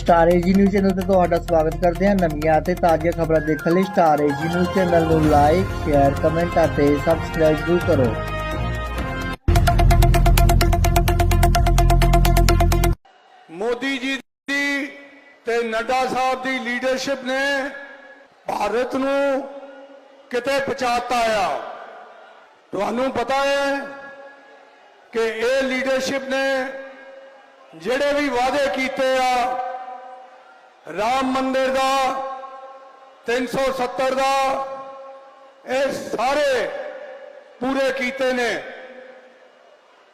Star AG news channel ਤੇ ਤੁਹਾਡਾ ਸਵਾਗਤ ਕਰਦੇ ਹਾਂ ਨਵੀਆਂ ਅਤੇ ਤਾਜ਼ੀਆਂ ਖਬਰਾਂ ਦੇਖਣ ਲਈ ਸਟਾਰ ਏਜੀ ਨਿਊਜ਼ ਚੈਨਲ ਨੂੰ ਲਾਈਕ ਸ਼ੇਅਰ ਕਮੈਂਟ ਅਤੇ ਸਬਸਕ੍ਰਾਈਬ ਜ਼ਰੂਰ ਕਰੋ। ਮੋਦੀ ਜੀ ਦੀ ਤੇ ਨੱਡਾ ਸਾਹਿਬ ਦੀ ਲੀਡਰਸ਼ਿਪ ਨੇ ਭਾਰਤ ਨੂੰ ਕਿਤੇ ਪਹੁੰਚਾਤਾ ਆ। ਤੁਹਾਨੂੰ ਪਤਾ ਹੈ ਕਿ ਇਹ ਲੀਡਰਸ਼ਿਪ ਨੇ ਜਿਹੜੇ ਵੀ ਵਾਅਦੇ ਕੀਤੇ ਆ ਰਾਮ ਮੰਦਿਰ ਦਾ 370 ਦਾ, ਇਹ ਸਾਰੇ ਪੂਰੇ ਕੀਤੇ ਨੇ।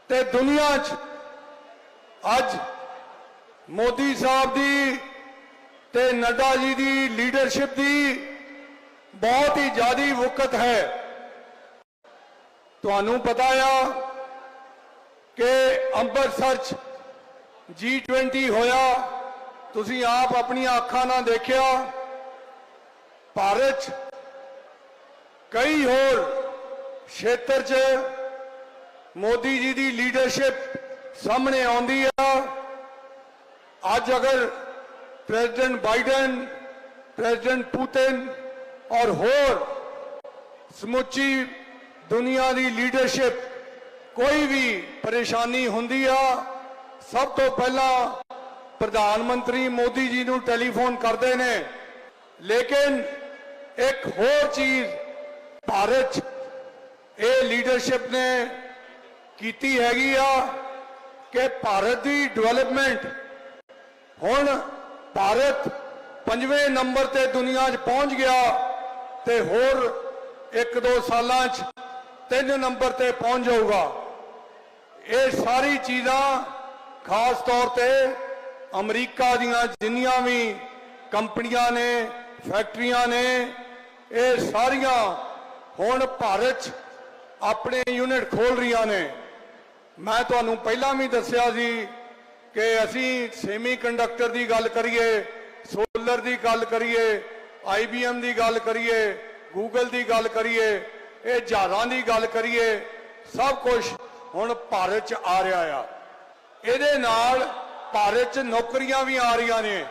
ਤੇ ਦੁਨੀਆ 'ਚ ਅੱਜ ਮੋਦੀ ਸਾਹਿਬ ਦੀ ਤੇ ਨੱਡਾ ਜੀ ਦੀ ਲੀਡਰਸ਼ਿਪ ਦੀ ਬਹੁਤ ਹੀ ਜ਼ਿਆਦੀ ਵਕਤ ਹੈ। ਤੁਹਾਨੂੰ ਪਤਾ ਆ ਕਿ ਅੰਮ੍ਰਿਤਸਰ 'ਚ G20 ਹੋਇਆ। ਤੁਸੀਂ ਆਪ ਆਪਣੀਆਂ ਅੱਖਾਂ ਨਾਲ ਦੇਖਿਆ, ਭਾਰਤ 'ਚ ਕਈ ਹੋਰ ਖੇਤਰ 'ਚ ਮੋਦੀ ਜੀ ਦੀ ਲੀਡਰਸ਼ਿਪ ਸਾਹਮਣੇ ਆਉਂਦੀ ਆ। ਅੱਜ ਅਗਰ ਪ੍ਰੈਜ਼ੀਡੈਂਟ ਬਾਈਡਨ, ਪ੍ਰੈਜ਼ੀਡੈਂਟ ਪੁਤਿਨ ਔਰ ਹੋਰ ਸਮੁੱਚੀ ਦੁਨੀਆ ਦੀ ਲੀਡਰਸ਼ਿਪ ਕੋਈ ਵੀ ਪਰੇਸ਼ਾਨੀ ਹੁੰਦੀ ਆ, ਸਭ ਤੋਂ ਪਹਿਲਾਂ ਪ੍ਰਧਾਨ ਮੰਤਰੀ ਮੋਦੀ ਜੀ ਨੂੰ ਟੈਲੀਫੋਨ ਕਰਦੇ ਨੇ। ਲੇਕਿਨ ਇੱਕ ਹੋਰ ਚੀਜ਼ ਭਾਰਤ 'ਚ ਇਹ ਲੀਡਰਸ਼ਿਪ ਨੇ ਕੀਤੀ ਹੈਗੀ ਆ ਕਿ ਭਾਰਤ ਦੀ ਡਿਵੈਲਪਮੈਂਟ ਹੁਣ ਭਾਰਤ ਪੰਜਵੇਂ ਨੰਬਰ ਤੇ ਦੁਨੀਆ 'ਚ ਪਹੁੰਚ ਗਿਆ ਤੇ ਹੋਰ ਇੱਕ ਦੋ ਸਾਲਾਂ 'ਚ ਤਿੰਨ ਨੰਬਰ ਤੇ ਪਹੁੰਚ ਜਾਊਗਾ। ਇਹ ਸਾਰੀ ਚੀਜ਼ਾਂ ਖਾਸ ਤੌਰ ਤੇ ਅਮਰੀਕਾ ਦੀਆਂ ਜਿੰਨੀਆਂ ਵੀ ਕੰਪਨੀਆਂ ਨੇ, ਫੈਕਟਰੀਆਂ ਨੇ, ਇਹ ਸਾਰੀਆਂ ਹੁਣ ਭਾਰਤ 'ਚ ਆਪਣੇ ਯੂਨਿਟ ਖੋਲ ਰਹੀਆਂ ਨੇ। ਮੈਂ ਤੁਹਾਨੂੰ ਪਹਿਲਾਂ ਵੀ ਦੱਸਿਆ ਸੀ ਕਿ ਅਸੀਂ ਸੈਮੀ ਕੰਡਕਟਰ ਦੀ ਗੱਲ ਕਰੀਏ ਸੋਲਰ ਦੀ ਗੱਲ ਕਰੀਏ ਆਈਬੀਐਮ ਦੀ ਗੱਲ ਕਰੀਏ ਗੂਗਲ ਦੀ ਗੱਲ ਕਰੀਏ, ਇਹ ਜਹਾਜ਼ਾਂ ਦੀ ਗੱਲ ਕਰੀਏ, ਸਭ ਕੁਝ ਹੁਣ ਭਾਰਤ 'ਚ ਆ ਰਿਹਾ ਆ। ਇਹਦੇ ਨਾਲ ਭਾਰਤ 'ਚ ਨੌਕਰੀਆਂ ਵੀ ਆ ਰਹੀਆਂ ਨੇ।